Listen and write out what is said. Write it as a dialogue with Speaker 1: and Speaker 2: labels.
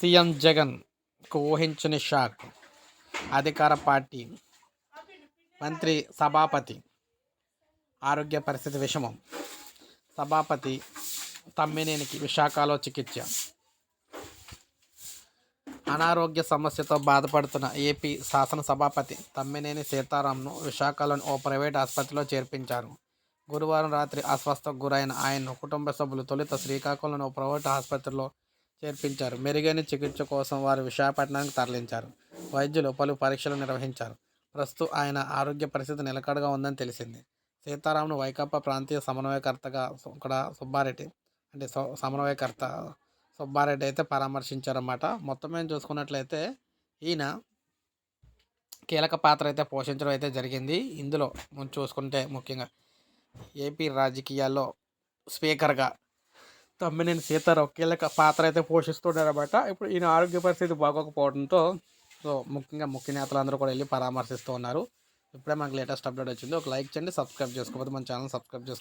Speaker 1: CM జగన్కు ఊహించని shock. అధికార పార్టీ మంత్రి సభాపతి ఆరోగ్య పరిస్థితి విషమం. సభాపతి తమ్మినేనికి విశాఖలో చికిత్స. అనారోగ్య సమస్యతో బాధపడుతున్న ఏపీ శాసనసభాపతి తమ్మినేని సీతారాంను విశాఖలోని ఓ ప్రైవేట్ ఆసుపత్రిలో చేర్పించారు. గురువారం రాత్రి అస్వస్థకు గురైన ఆయన్ను కుటుంబ సభ్యులు తొలుత శ్రీకాకుళంలోని ఓ ప్రైవేట్ ఆసుపత్రిలో చేర్పించారు. మెరుగైన చికిత్స కోసం వారు విశాఖపట్నానికి తరలించారు. వైద్యులు పలు పరీక్షలు నిర్వహించారు. ప్రస్తుతం ఆయన ఆరోగ్య పరిస్థితి నిలకడగా ఉందని తెలిసింది. సీతారామును వైకాపా ప్రాంతీయ సమన్వయకర్తగా ఇక్కడ సుబ్బారెడ్డి అంటే సమన్వయకర్త సుబ్బారెడ్డి అయితే పరామర్శించారన్నమాట. మొత్తం మేము చూసుకున్నట్లయితే ఈయన కీలక పాత్ర అయితే పోషించడం అయితే జరిగింది. ఇందులో చూసుకుంటే ముఖ్యంగా ఏపీ రాజకీయాల్లో స్పీకర్గా తమ్మినేని సీతారావు కీలక పాత్ర అయితే పోషిస్తున్నారన్నమాట ఇప్పుడు ఈయన ఆరోగ్య పరిస్థితి బాగోకపోవడంతో సో ముఖ్యంగా ముఖ్య నేతలందరూ కూడా వెళ్ళి పరామర్శిస్తూ ఉన్నారు. ఇప్పుడే మనకు లేటెస్ట్ అప్డేట్ వచ్చింది. ఒక లైక్ చేయండి సబ్స్క్రైబ్ చేసుకోకపోతే మన ఛానల్ సబ్స్క్రైబ్ చేసుకోండి